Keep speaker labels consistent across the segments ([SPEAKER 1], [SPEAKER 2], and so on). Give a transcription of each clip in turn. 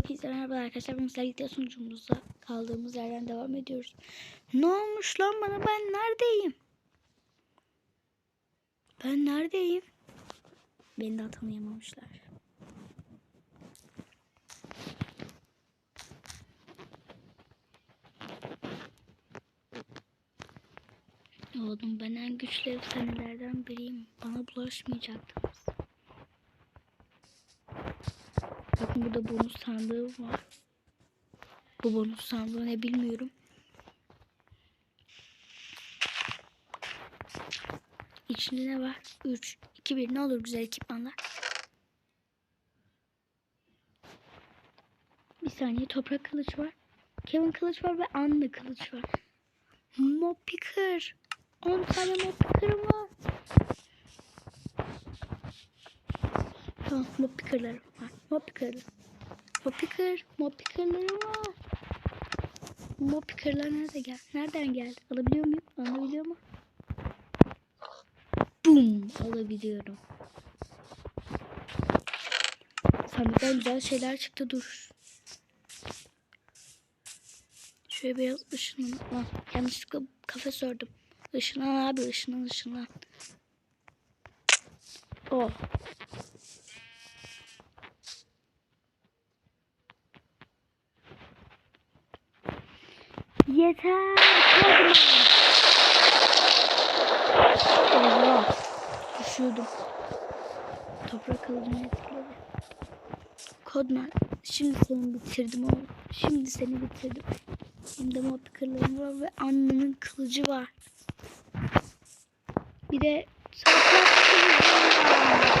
[SPEAKER 1] Hepinize merhaba arkadaşlar. Bugün sergilikte sunucumuzda kaldığımız yerden devam ediyoruz. Ne olmuş lan bana? Ben neredeyim? Ben neredeyim? Beni daha tanıyamamışlar. Oğlum ben en güçlü efsanelerden biriyim. Bana bulaşmayacaktınız. Bakın burada bonus sandığı var. Bu bonus sandığı ne bilmiyorum. İçinde ne var? 3, 2, 1 ne olur güzel ekipmanlar. Bir saniye toprak kılıç var. Kevin kılıç var ve Anna kılıç var. Mob picker. 10 tane mob picker'ım var. Tamam mob picker'larım var. Picker. Mob picker'larım var. Mob picker'lar nerede gel? Nereden geldi? Alabiliyor muyum? Alabiliyor mu? Boom. Alabiliyorum. Sandıktan güzel şeyler çıktı dur. Şöyle biraz ışınlan. Lan yanlışlıkla kafes ördüm. Işınlan abi ışınlan ışınlan. Oh. Yeter. Allah. Düşüyordum. Toprak kılıcını etkiledi. Kodman. Şimdi seni bitirdim oğlum. Şimdi seni bitirdim. Hem de mod kırlarım var ve Anna'nın kılıcı var. Bir de toprak kılıcı var.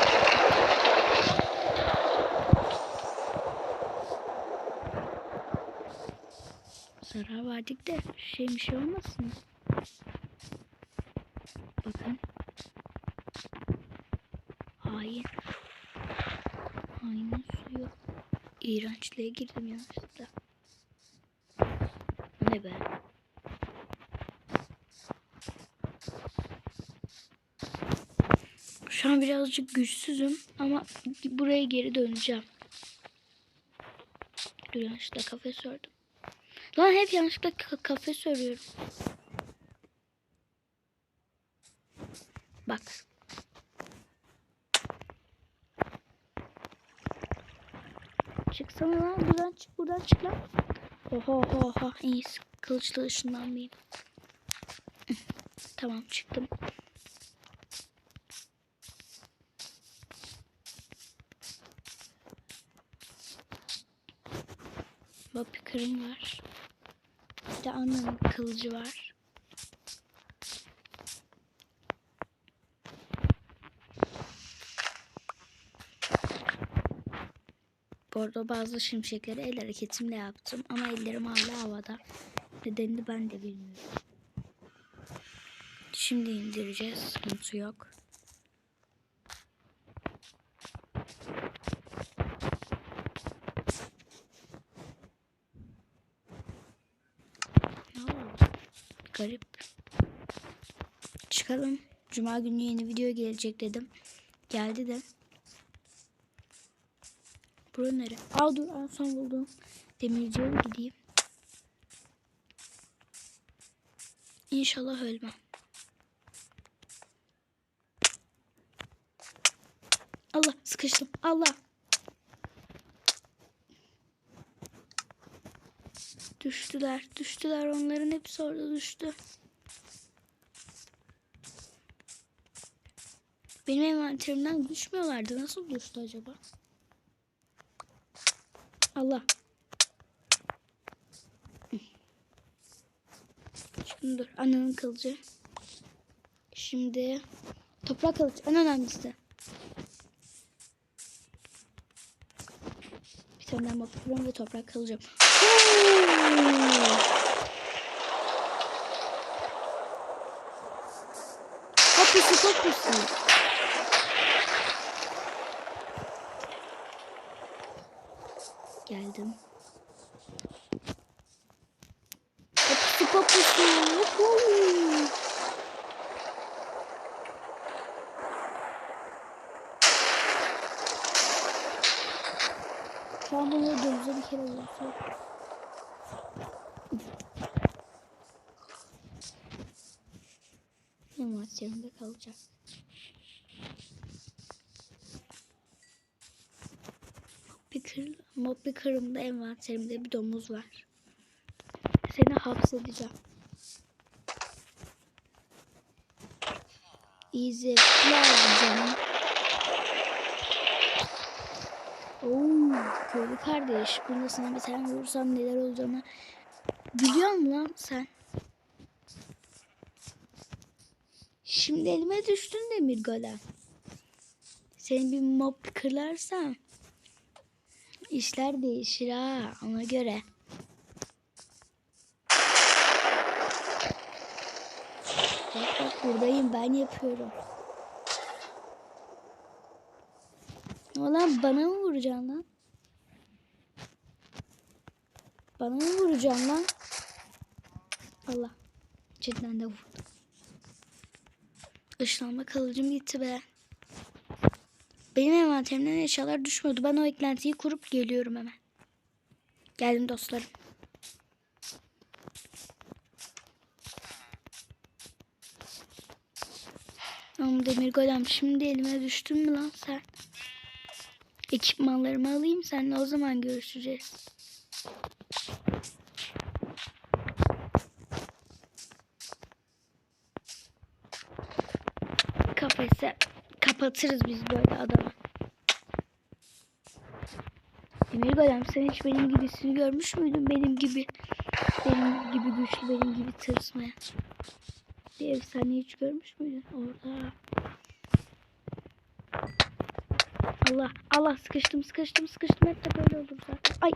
[SPEAKER 1] Zarar verdik de şey bir şey olmasın. Bakın. Hain. Hainin suyu. İğrençliğe girdim yanlışlıkla. Ne be? Şu an birazcık güçsüzüm ama buraya geri döneceğim. Yanlışlıkla kafes ördüm. Lan hep yanlışlıkla ka- kafes örüyorum. Bak. Çıksana lan buradan çık buradan çık lan. Oha oha oha iyi kılıçla ışınlanmayayım. tamam çıktım. Bak bir kırım var. De annemin kılıcı var. Bu arada bazı şimşekleri el hareketimle yaptım ama ellerim hala havada. Nedenini ben de bilmiyorum. Şimdi indireceğiz. Sıkıntı yok. Ne oldu? Garip. Çıkalım. Cuma günü yeni video gelecek dedim. Geldi de. Bura nere? Aa dur en son buldum. Demirciye gideyim. İnşallah ölmem. Allah sıkıştım. Allah. Düştüler. Düştüler. Onların hepsi orada düştü. Benim envanterimden düşmüyorlardı. Nasıl düştü acaba? Allah. Şimdi dur. Ananın kılıcı. Şimdi toprak kılıç en önemlisi. Bir tane daha bakıyorum ve toprak kılıcım. Kapısı. Geldim. Kapısı kapısı. Woohoo. Şu an bunu öldüğümüzde bir kere vursak. Ne maç yanında kalacak. Picker, Mob Picker'ımda envanterimde bir domuz var. Seni hapsedeceğim. Easy. Lazım canım. Oo, köylü kardeş. Bunda sana bir tane vurursam neler olacağını biliyor musun lan sen? Şimdi elime düştün demir golem. Seni bir mob kırlarsam işler değişir ha ona göre. Bak bak buradayım ben yapıyorum. Ulan bana mı vuracaksın lan? Bana mı vuracaksın lan? Allah. Cidden de vurdum. Işınlanma kalıcım gitti be. Benim envanterimden eşyalar düşmüyordu. Ben o eklentiyi kurup geliyorum hemen. Geldim dostlarım. Ama demir golem şimdi elime düştün mü lan sen? Ekipmanlarımı alayım seninle o zaman görüşeceğiz. Kapatırız biz böyle adamı. Demir golem sen hiç benim gibisini görmüş müydün? Benim gibi. Benim gibi güçlü, benim gibi tırsmayan. Bir efsane hiç görmüş müydün? Orada. Allah Allah sıkıştım sıkıştım sıkıştım hep de böyle olur zaten. Ay.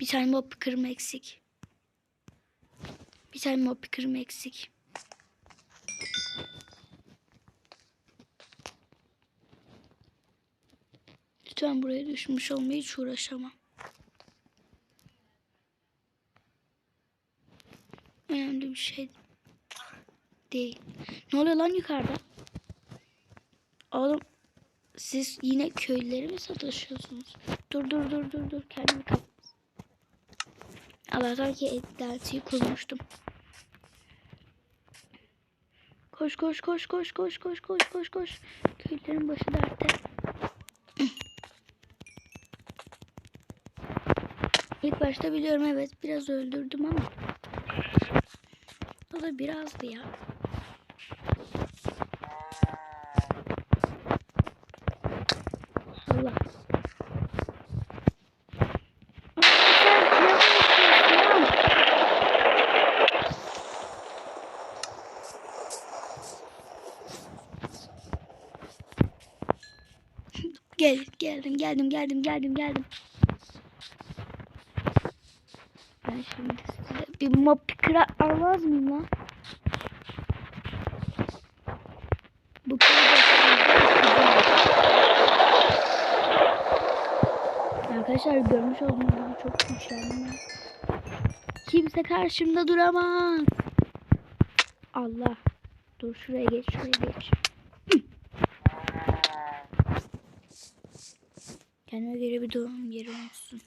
[SPEAKER 1] Bir tane mob kırma eksik. Bir tane mob kırma eksik. Lütfen buraya düşmüş olmaya hiç uğraşamam. Önemli bir şey değil. Ne oluyor lan yukarıda? Oğlum siz yine köylüleri mi sataşıyorsunuz? Dur dur dur dur dur kendimi kap. Allah'tan ki eklentiyi kurmuştum. Koş koş koş koş koş koş koş koş koş. Köylülerin başı dertte. İlk başta biliyorum evet biraz öldürdüm ama o da birazdı ya. Allah. Aa, sen kıyamıyorsun ya. Gel, geldim, geldim, geldim, geldim, geldim. Ben şimdi size bir mob picker almaz mıyım lan? Bu Arkadaşlar görmüş olduğunuz gibi çok güçlendim. Kimse karşımda duramaz. Allah. Dur şuraya geç, şuraya geç. Kendime göre bir doğum yeri olsun.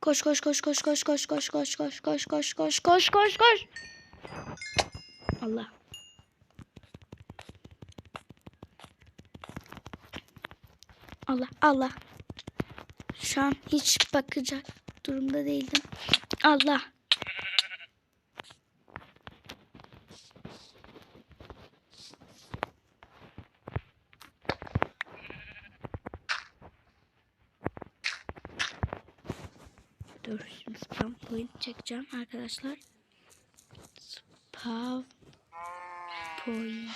[SPEAKER 1] Koş koş koş koş koş koş koş koş koş koş koş koş koş koş koş. Allah. Allah Allah. Şu an hiç bakacak durumda değildim. Allah. Dur şimdi spam point çekeceğim arkadaşlar. Spam point.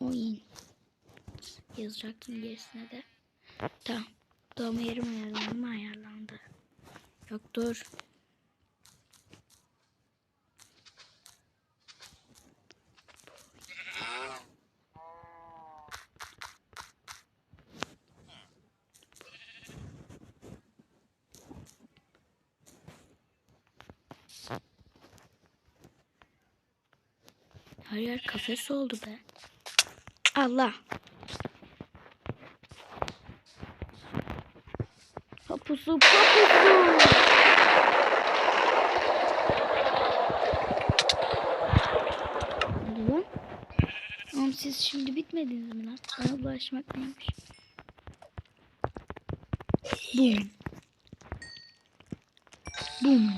[SPEAKER 1] Oyun. Yazacaktım gerisine de. Tamam. Doğma yerim ayarlandı mı? Ayarlandı. Yok dur. Yer kafes oldu be. Allah. Papusu papusu. Lan. Oğlum siz şimdi bitmediniz mi lan? Bana bulaşmak neymiş? Boom. Boom.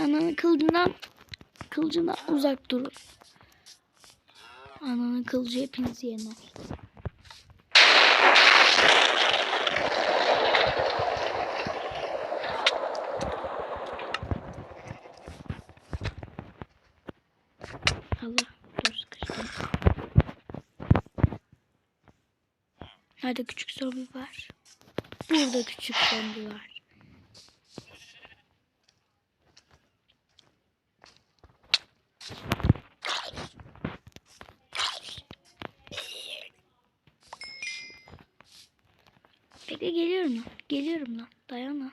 [SPEAKER 1] Ananın kılıcından kılıcından uzak durun. Ananın kılıcı hepinizi yener. Allah dur sıkıştım. Nerede küçük zombi var? Burada küçük zombi var. Bekle geliyorum. Geliyorum lan. Dayan lan.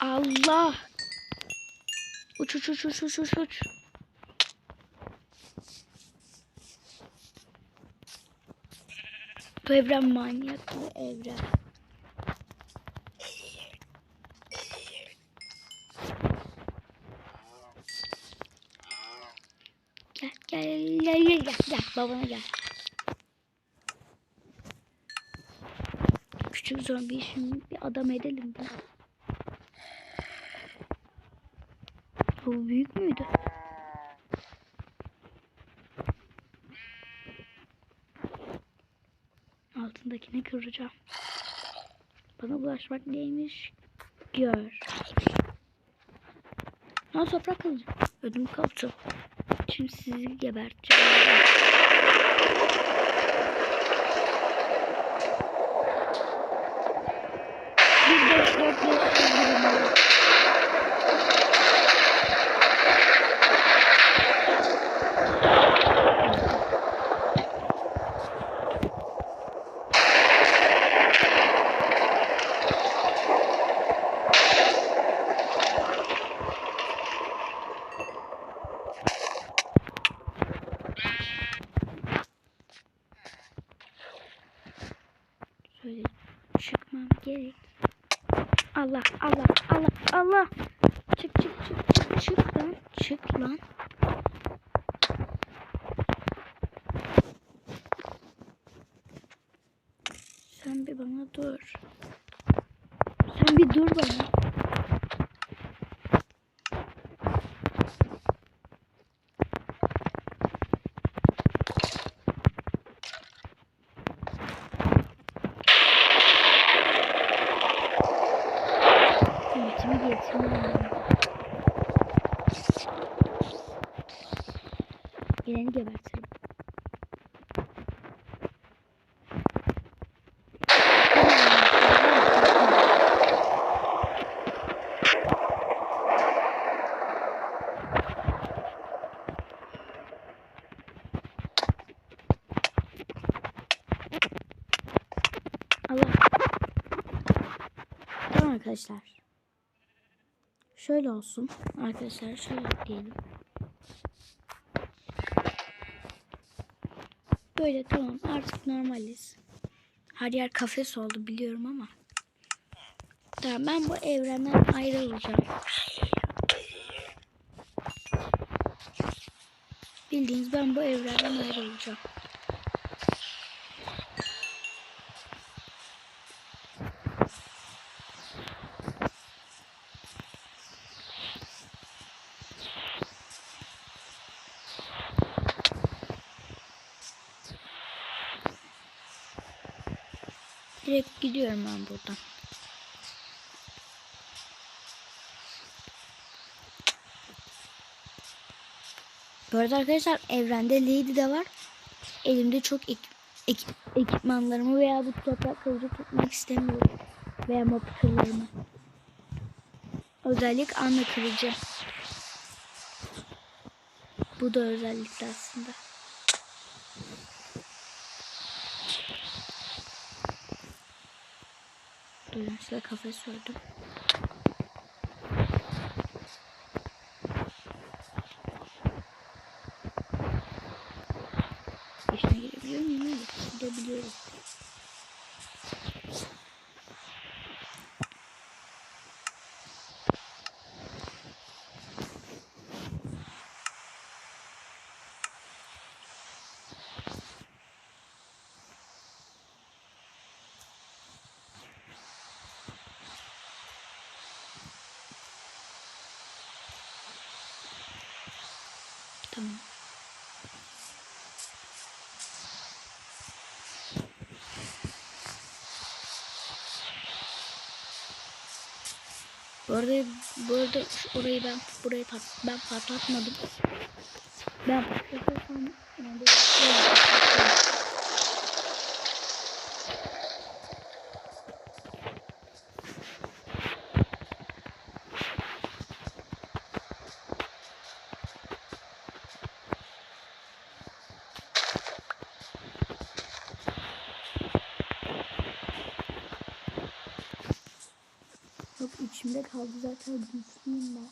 [SPEAKER 1] Allah. Uç uç uç uç uç uç uç. Bu evren manyak bir evren. Gel gel gel gel gel gel babana gel. Küçük zombi şimdi bir adam edelim de. Bu büyük müydü? Altındakini kıracağım. Bana bulaşmak neymiş? Gör. Ha toprak kılıcı. Ödüm koptu. Şimdi sizi geberteceğim. Bir beş dört beş yıldırım. Şöyle çıkmam gerek. Allah Allah Allah Allah. Çık çık çık çık çık lan. Çık lan. Sen bir bana dur. Sen bir dur bana. Ultimi getirmiyorum. Geleni gebertirim. Arkadaşlar. Şöyle olsun. Arkadaşlar şöyle diyelim. Böyle tamam artık normaliz. Her yer kafes oldu biliyorum ama. Tamam ben bu evrenden ayrılacağım. Bildiğiniz ben bu evrenden ayrılacağım. Direkt gidiyorum ben buradan. Bu arada arkadaşlar evrende Lady de var. Elimde çok ek- ek- ekipmanlarımı veya bu toprak kılıcı tutmak istemiyorum. Veya mob kırlarımı. Özellik anla kırıcı. Bu da özellikle aslında. ve kafayı sürdüm. İçine girebiliyor muyum? Girebiliyorum. Bu arada, bu arada orayı ben burayı pat, ben patlatmadım. Ben patlatırsam böyle şey yapacağım. Yok içimde kaldı zaten güçlüyüm ben.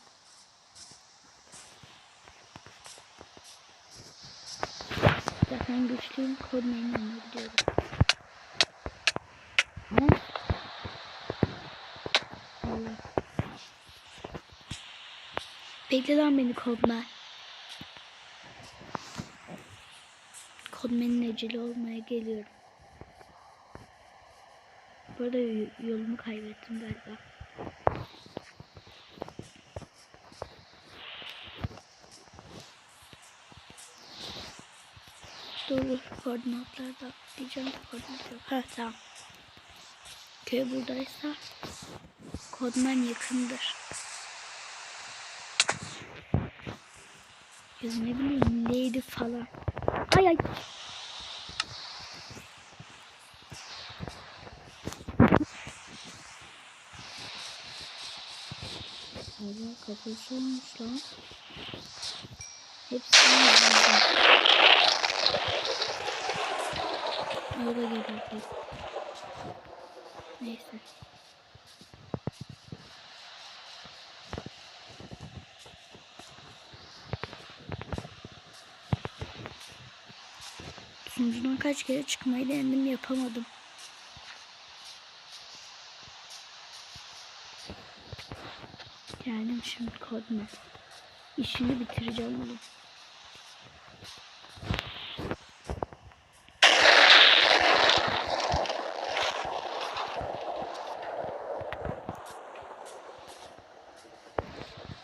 [SPEAKER 1] Zaten güçlüyüm. Yanına gidiyorum. Ne? Allah. Bekle lan beni Kodman. Kodman'ın eceli olmaya geliyorum. Bu arada yolumu kaybettim galiba. Doğru koordinatlarda diyeceğim koordinat yok. Ha tamam. Köy buradaysa Kodman yakındır. Ya ne bileyim neydi falan. Ay ay. Allah kapısı olmuş lan. Hepsini yazdım. Da gelecek. Neyse. Sunucudan kaç kere çıkmayı denedim yapamadım. Geldim şimdi koduma. İşini bitireceğim oğlum.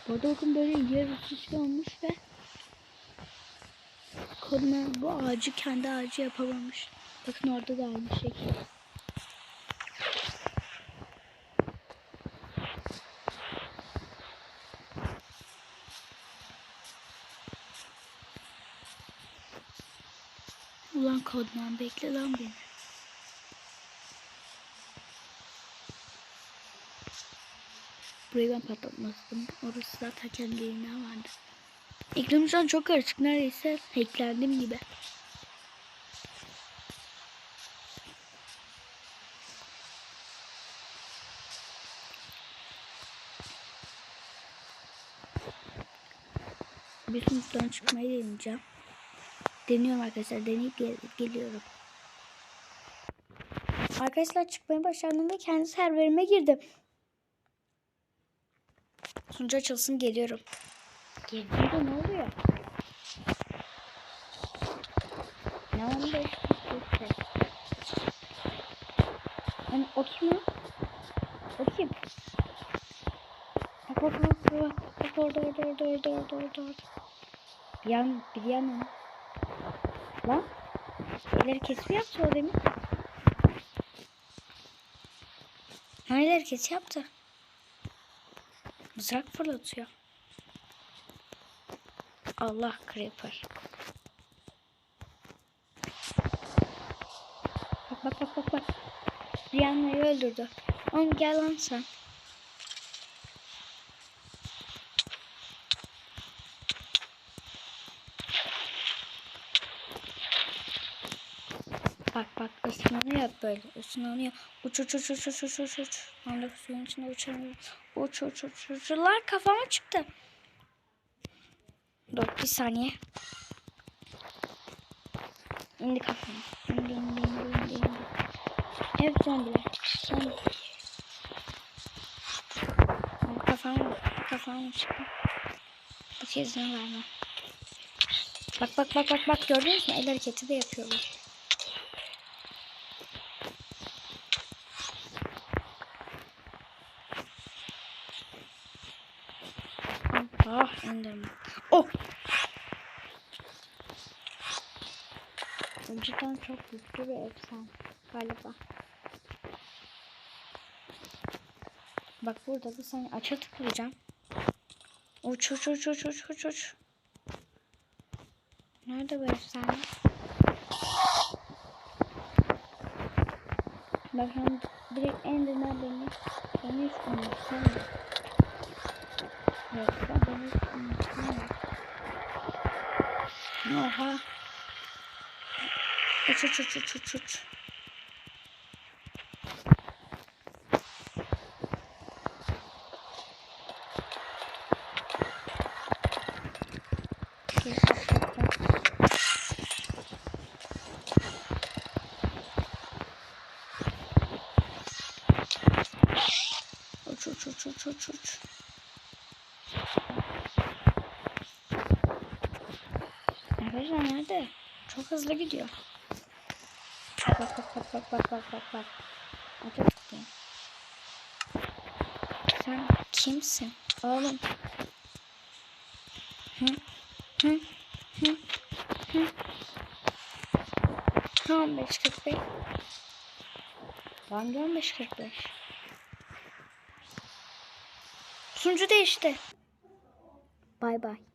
[SPEAKER 1] Bu arada bakın böyle yarısı şey olmuş ve koduna bu ağacı kendi ağacı yapamamış. Bakın orada da aynı şekilde. Ulan kodman bekle lan beni. Burayı ben patlatmazdım. Orası zaten kendiliğinden vardı. Ekranım şu an çok karışık. Neredeyse hacklendim gibi. Bir sınıftan çıkmayı deneyeceğim. Deniyorum arkadaşlar. Deneyip gel- geliyorum. Arkadaşlar çıkmayı başardım ve kendi serverime girdim. Sunucu açılsın geliyorum. Girdiğimde ne oluyor? Ne oldu? Yani o kim ya? O kim? Bak bak bak bak. Bak orada orada orada orada orada. Bir yan bir yan Lan. Elleri kesip yaptı o demin. Neler kes yaptı. Mızrak fırlatıyor. Allah creeper. Bak bak bak bak bak. Rihanna'yı öldürdü. Oğlum gel lan sen. Bak bak ısınanıyor böyle ısınanıyor. Uç uç uç uç uç uç uç uç. Ben de suyun içinde uçamıyorum. Uç uç uç uç. Lan kafama çıktı. Dur bir saniye. İndi kafam. İndi indi indi indi indi. Evet zombiler. Zombi. Ay, Kafam kafam çıktı. Bu kez ne vermem. Bak bak bak bak bak gördünüz mü? El hareketi de yapıyorlar. İndirme. Oh! Cidden çok güçlü bir efsane galiba. Bak burada bir saniye aça tıklayacağım. Uç uç uç uç uç uç uç. Nerede bu efsane? Bak hem direkt Enderman beni beni hiç. Yok da beni hiç umursamıyor. Oha. Uç uç uç uç uç uç. Uç uç uç uç uç uç. Nerede? Çok hızlı gidiyor. Bak bak bak bak bak bak bak bak. Tutayım. Sen kimsin? Oğlum. Hı? Hı? Hı? Hı? Ha 15.45. Ben de 15.45. Sunucu değişti. Bay bay.